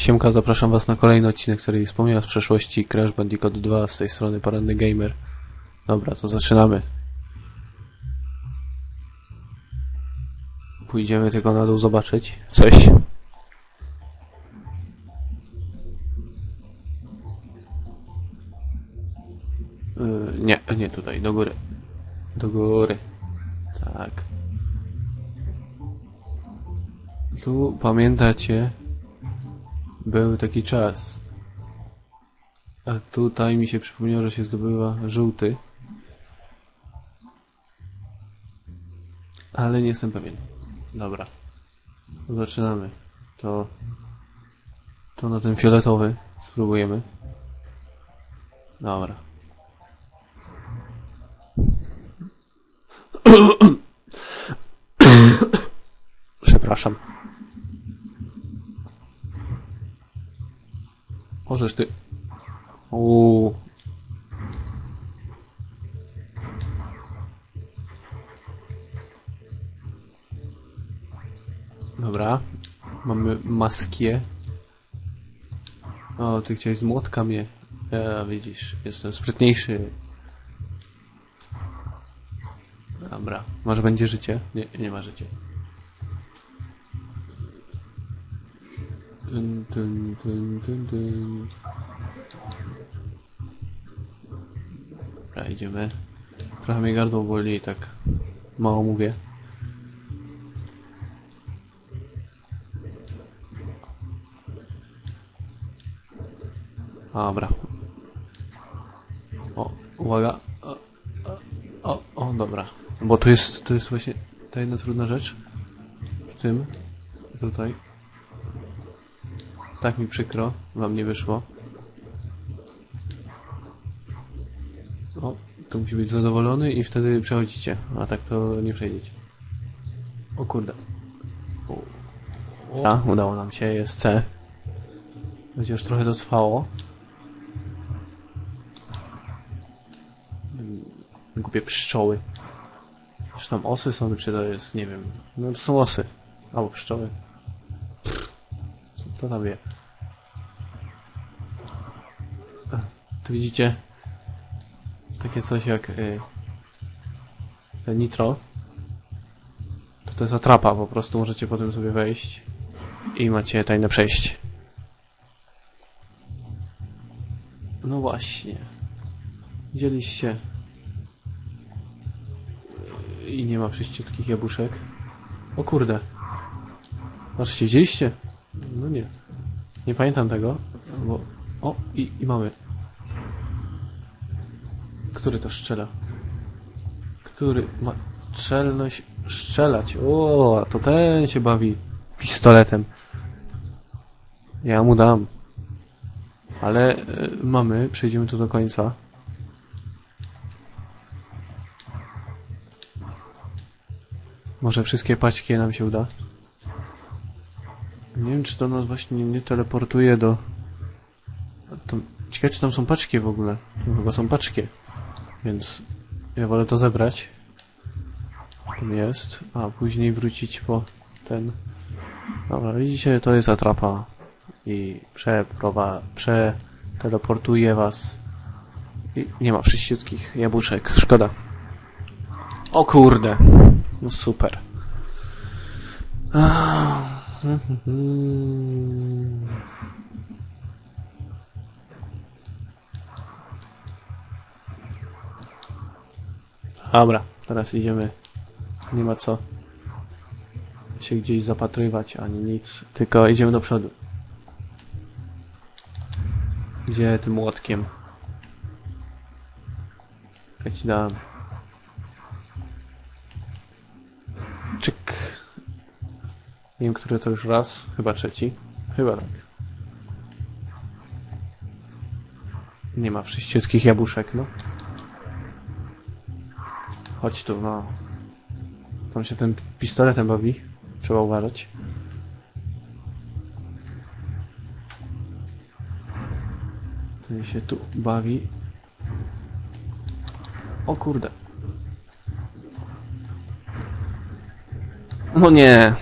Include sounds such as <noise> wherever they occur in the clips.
Siemka, zapraszam Was na kolejny odcinek serii Wspomnienia z przeszłości Crash Bandicoot 2 z tej strony Poranny Gamer. Dobra, to zaczynamy. Pójdziemy tylko na dół zobaczyć coś. Yy, nie, nie tutaj, do góry. Do góry. Tak. Tu pamiętacie, był taki czas. A tutaj mi się przypomniało, że się zdobywa żółty. Ale nie jestem pewien. Dobra. Zaczynamy. To... To na ten fioletowy spróbujemy. Dobra. <coughs> Przepraszam. Możesz ty. Uuu. Dobra. Mamy maskię. O, ty chciałeś z młotka mnie. Ja, widzisz, jestem sprytniejszy. Dobra. Może będzie życie? Nie, nie ma życia. Dun, dun, dun, dun, dun. Dobra, idziemy. Trochę mnie gardło boli i tak mało mówię. Dobra. O, uwaga. O, o, o, dobra. Bo tu jest, to jest właśnie ta jedna trudna rzecz. W tym. Tutaj. Tak mi przykro, wam nie wyszło. O, to musi być zadowolony i wtedy przechodzicie, a tak to nie przejdziecie. O kurde. O, a, udało nam się, jest C. Chociaż trochę to trwało. Głupie pszczoły. Czy tam osy są, czy to jest, nie wiem. No to są osy. Albo pszczoły. Co tam wie? Tu widzicie takie coś jak y, ten nitro. To to jest atrapa, po prostu możecie potem sobie wejść i macie tajne przejście. No właśnie. Widzieliście i nie ma wszyściutkich jabłuszek. O kurde. Patrzcie, widzieliście? No nie. Nie pamiętam tego, bo... O, i, i mamy. Który to strzela? Który ma czelność strzelać? O, to ten się bawi pistoletem. Ja mu dam. Ale y, mamy, przejdziemy tu do końca. Może wszystkie paćki nam się uda. Nie wiem, czy to nas właśnie nie teleportuje do... Ciekawe, czy tam są paczki w ogóle. Chyba są paczki. Więc ja wolę to zebrać. Tam jest. A później wrócić po ten... Dobra, widzicie, to jest atrapa. I przeprowa... przeteleportuje was. I nie ma wszyściutkich jabłuszek. Szkoda. O kurde. No super. Ah. Dobra, teraz idziemy. Nie ma co się gdzieś zapatrywać ani nic, tylko idziemy do przodu. Gdzie tym młotkiem? Ja ci dam. Czyk. Nie wiem, który to już raz. Chyba trzeci. Chyba tak. Nie ma wszyściuckich jabłuszek, no. Chodź tu, no. Tam się tym pistoletem bawi. Trzeba uważać. Ten się tu bawi. O kurde. No nie.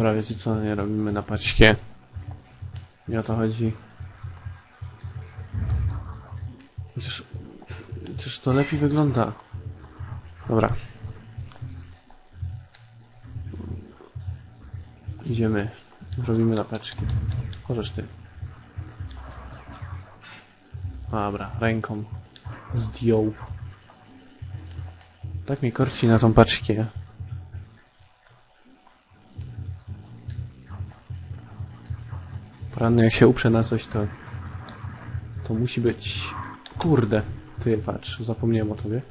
Dobra, wiecie co, nie robimy na paczkie. Nie o to chodzi. Chociaż, chociaż to lepiej wygląda. Dobra. Idziemy. Robimy na paczki. Możesz ty. Dobra, ręką zdjął. Tak mi korci na tą paczkę. Poranny jak się uprze na coś, to to musi być... Kurde, ty patrz, zapomniałem o tobie.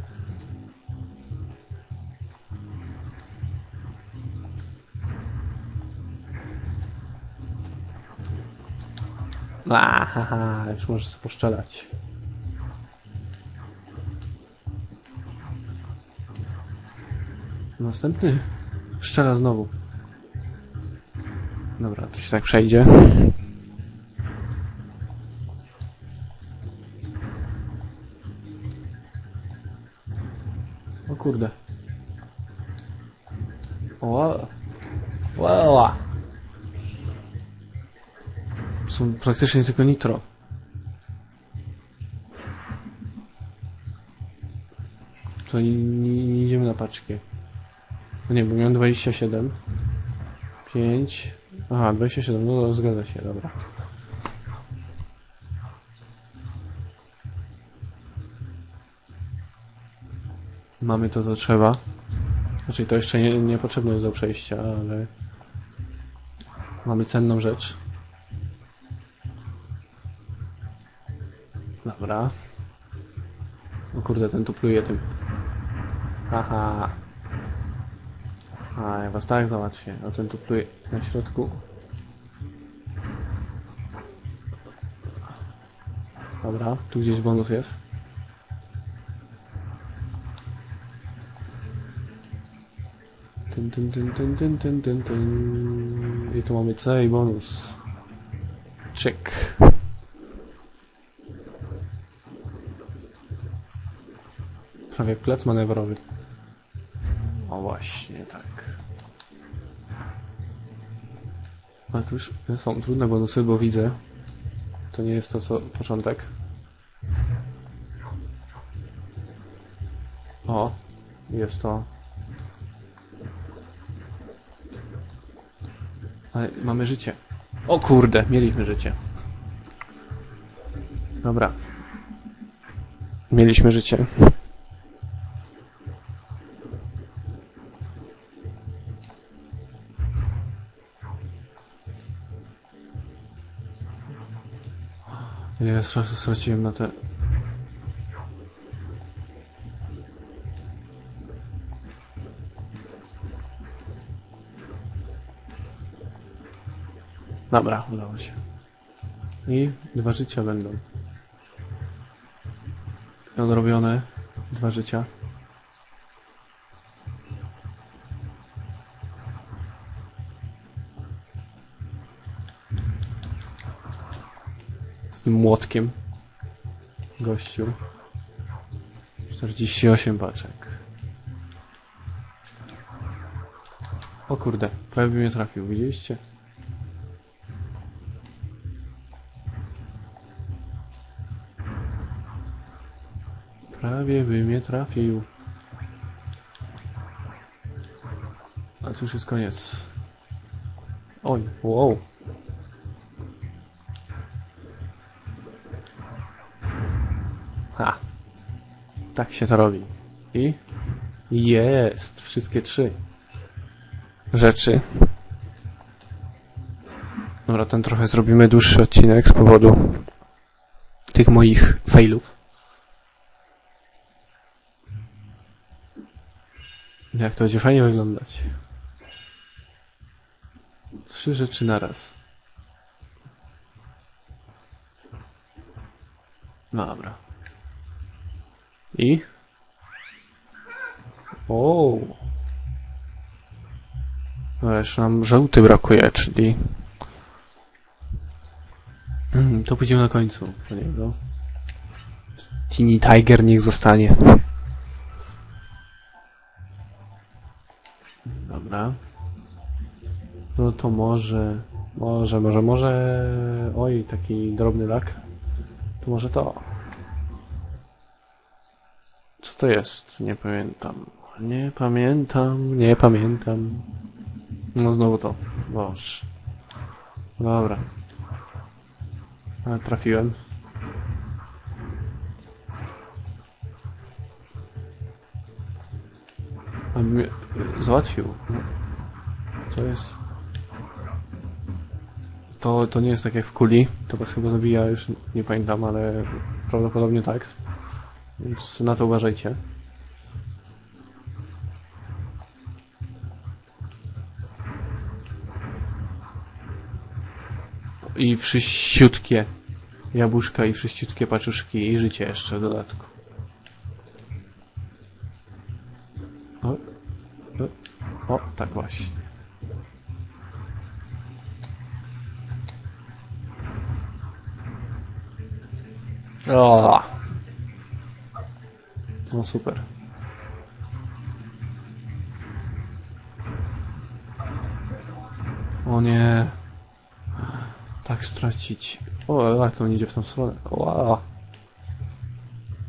A, haha, już możesz poszczelać. Następny szczela znowu. Dobra, to się tak przejdzie. O. Wow. Są praktycznie tylko nitro. To nie, nie, nie idziemy na paczkę. No nie, bo miałem 27. 5. Aha, 27, no to zgadza się, dobra. Mamy to, co trzeba. Znaczy, to jeszcze nie, niepotrzebne jest do przejścia, ale... Mamy cenną rzecz. Dobra. No kurde, ten tu pluje tym. Haha. A, ja was tak załatwię. A ten tu pluje na środku. Dobra, tu gdzieś bonus jest. I tu mamy C i bonus. Check. Prawie jak plec manewrowy. O właśnie, tak. Ale tu już są trudne bonusy, bo widzę. To nie jest to co początek. O, jest to. Ale mamy życie. O kurde, mieliśmy życie. Dobra. Mieliśmy życie. Ile czasu straciłem na te... Dobra, udało się. I dwa życia będą. Odrobione. Dwa życia. Z tym młotkiem. Gościu. 48 paczek. O kurde, prawie mnie trafił, widzieliście? Prawie by mnie trafił. A tu już jest koniec. Oj, wow. Ha. Tak się to robi. I jest. Wszystkie trzy rzeczy. Dobra, ten trochę zrobimy dłuższy odcinek z powodu tych moich failów. Jak to będzie fajnie wyglądać. Trzy rzeczy naraz. Dobra. I? O. No jeszcze nam żółty brakuje, czyli... Mm, to pójdziemy na końcu po. Teeny Tiger niech zostanie. To może, może, może, może... Oj, taki drobny lak. To może to. Co to jest? Nie pamiętam. Nie pamiętam, nie pamiętam. No znowu to. Boż. Dobra. A, trafiłem. A mnie y, załatwił. To jest... To, to nie jest tak jak w kuli. To was chyba zabija, już nie pamiętam, ale prawdopodobnie tak. Więc na to uważajcie. I wszyściutkie jabłuszka i wszyściutkie paczuszki i życie jeszcze w dodatku. O, o, o tak właśnie. O! No super. O nie. Tak stracić. O, jak to idzie w tą stronę. Ła.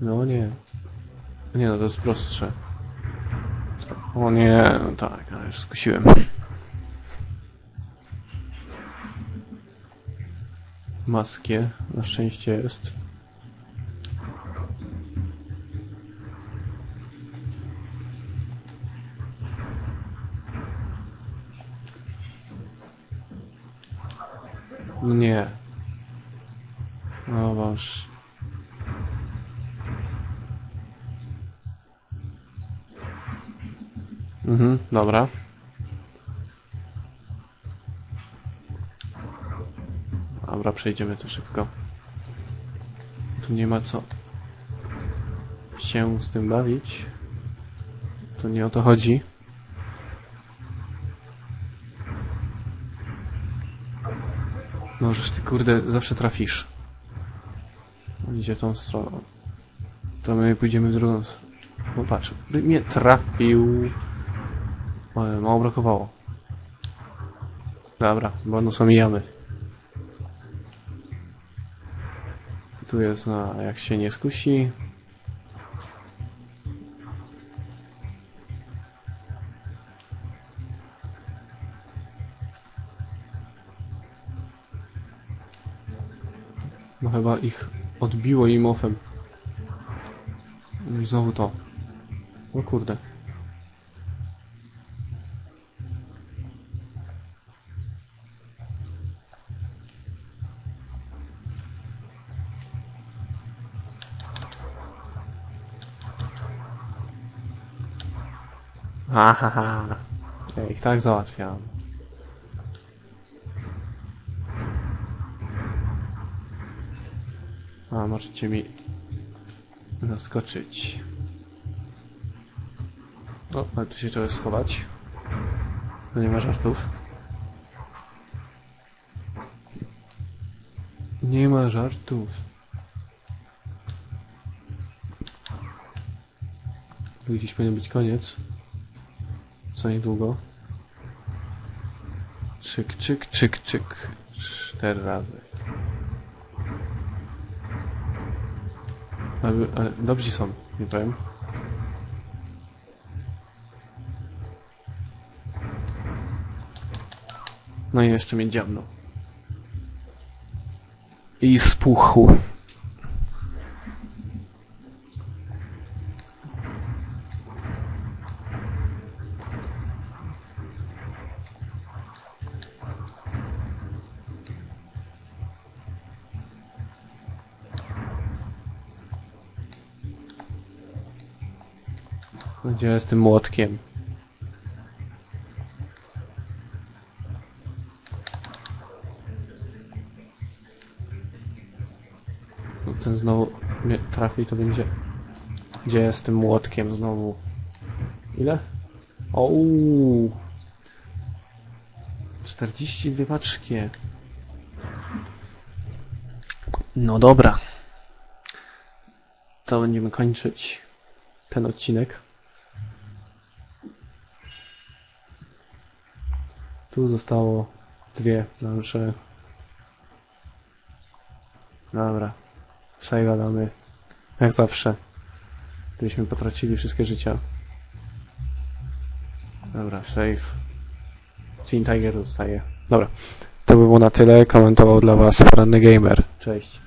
No nie. Nie no, to jest prostsze. O nie, no tak, ale już skusiłem. Maskie, na szczęście jest. No nie. No boż. Mhm, dobra. Dobra, przejdziemy to szybko. Tu nie ma co się z tym bawić. To nie o to chodzi. No, żeż ty kurde zawsze trafisz. On idzie tą stroną. To my pójdziemy w drugą stronę. No patrz, by mnie trafił. Ale mało brakowało. Dobra, bonus omijamy. Tu jest na jak się nie skusi. Chyba ich odbiło im ofem. I znowu to. O kurde. Ahaha. Ja ich tak załatwiam. A, możecie mi naskoczyć. O, ale tu się trzeba schować. To nie ma żartów. Nie ma żartów. Tu gdzieś powinien być koniec. Co niedługo. Czyk, czyk, czyk, czyk. Cztery razy. Ale, ale dobrzy są, nie powiem. No i jeszcze mnie dziabnął. I spuchł. Gdzie jest tym młotkiem? No ten znowu mnie trafi, to będzie... Gdzie jest tym młotkiem znowu? Ile? Ouu! 42 paczki. No dobra. To będziemy kończyć ten odcinek. Tu zostało dwie plansze. Dobra. Save'a damy. Jak zawsze. Gdybyśmy potracili wszystkie życia. Dobra, save. Teen Tiger zostaje. Dobra. To by było na tyle. Komentował dla Was poranny gamer. Cześć.